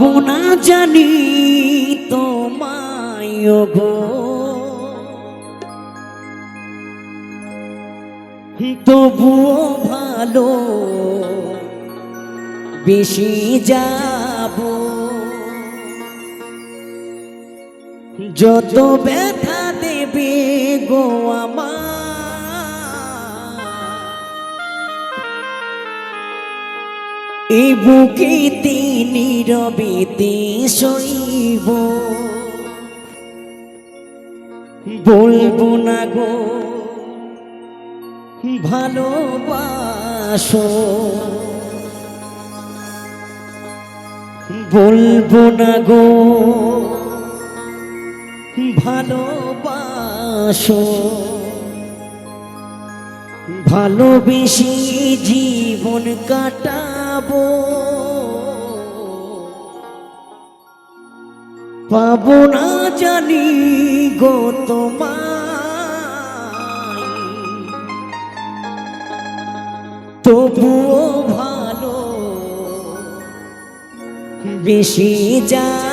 পাবো না জানি তোমায় গো তবুও ভালো বেশি যাব। যত ব্যথা এই বুকেতে নীরবেতে সইব বলব না গো ভালোবাসো। বলব না গো ভালোবাসো। ভালোবেসে জীবন কাটাবো। পাবো না জানি গো তোমায়। তবুও ভালো বেশি যাব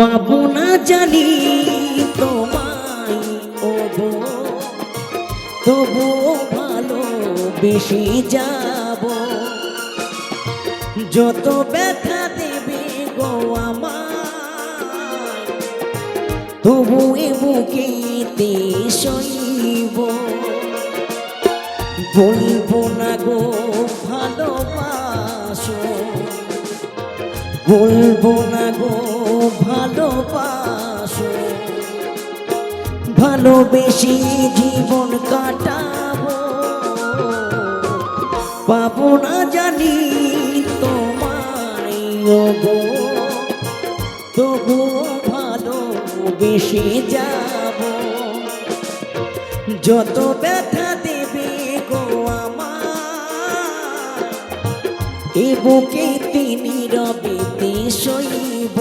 পাবো না জানি তোমায় তবুও ভালো বেশি যাব। যত ব্যথা দেবে গো আমার তবু এ বুকেতে সইব। বলব না গো ভালোবাসো বলব না গো, ভালোবাসো। ভালোবেসে জীবন কাটাবো। পাবো না জানি তোমায় গো তবুও ভালো বেশি যাব। যত ব্যথা এ বুকে তিনি রবিতে সইব।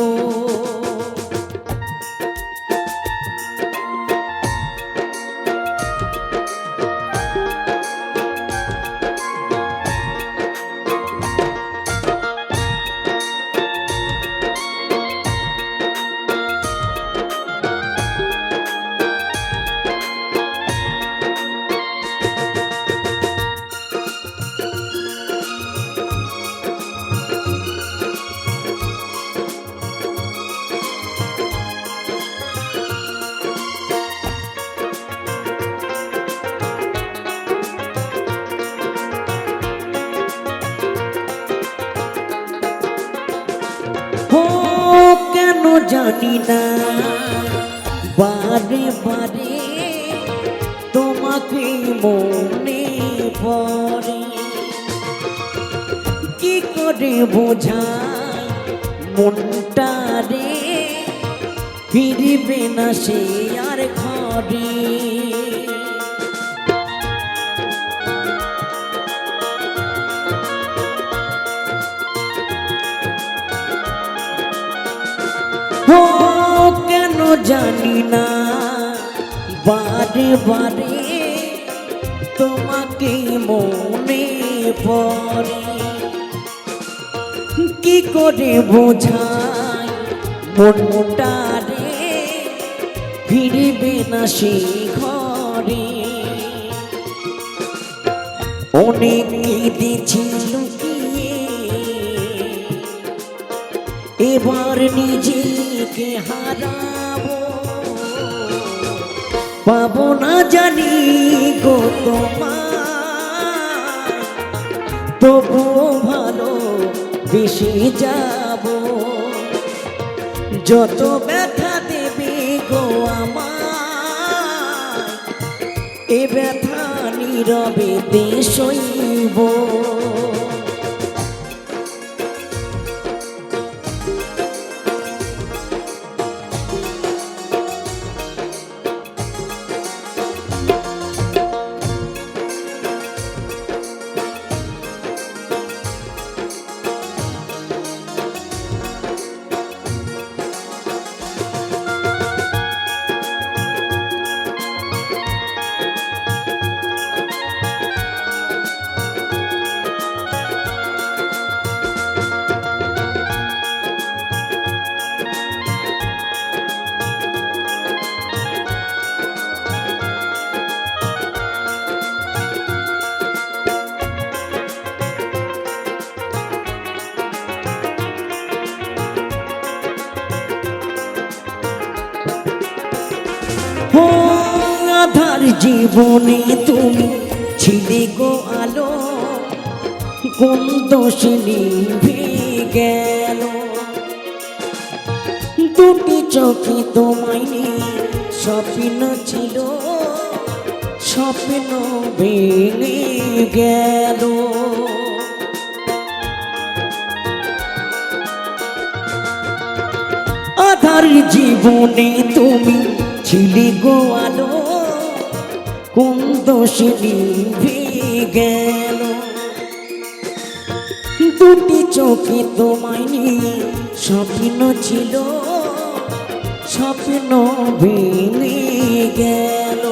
জানি না বারে বারে তোমাকে মনে পড়ে। কি করে বোঝায় মনটা রে? ফিরিবে না সে আর ঘরে। জানি না। বারে বারে তোমাকে মনে পড়ে। কি করে বোঝায় মনটা রে? ফিরবে না সে ঘরে। অনেক কেঁদেছি লুকিয়ে এবার নিজেকে হারাবো পাবো না জানি গো তোমার। তবু বেশি যাব। যত ব্যথা দেবে গো আমার, এ ব্যথা নীরবে দেশইব আধার জীবনে তুমি ছিলে গো আলো। কোন দোষ নিভে গেল? দুটি চোখে তোমায় স্বপ্ন ছিল, স্বপ্ন ভেঙে গেল। আধার জীবনে তুমি ছিলে গো আলো। দোষ গেল। দুটি চোখে তোমায় নিয়ে স্বপ্ন ছিল, স্বপ্ন ভেঙে গেল।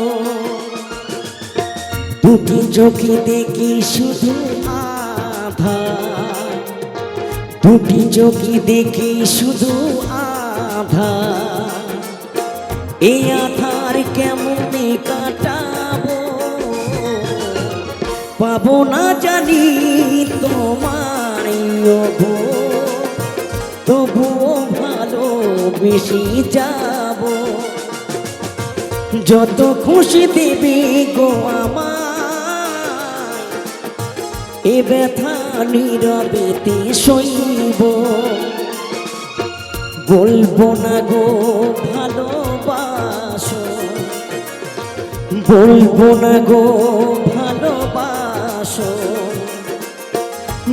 দুটি চোখে দেখি শুধু আধা দুটি চোখে দেখি শুধু আধা এই আধার পাবো না জানি তোমার তবুও ভালো বেশি যাব। যত খুশি দেবে গো আমার এ ব্যথা নীরবেতে সইব। বলব না গো ভালোবাসো, বলব না গো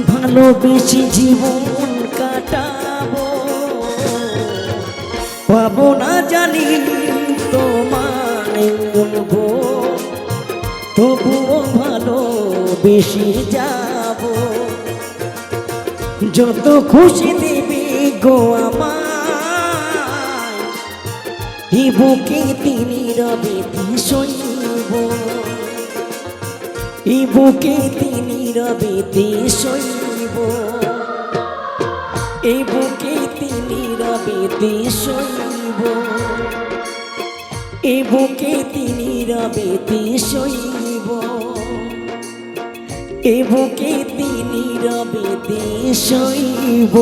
ভালোবাসো জীবন কাটাবো। পাবো না জানি তোমায় গো তবুও ভালো বেশি যাব। যত খুশি দেবে গো আমায়, এ বুকে তিনি রবে সইব এ বুকে তিনি রবে সইব এ বুকে তিনি রবে সইব এ বুকে তিনি রবে সইব এ বুকে তিনি রবে সইব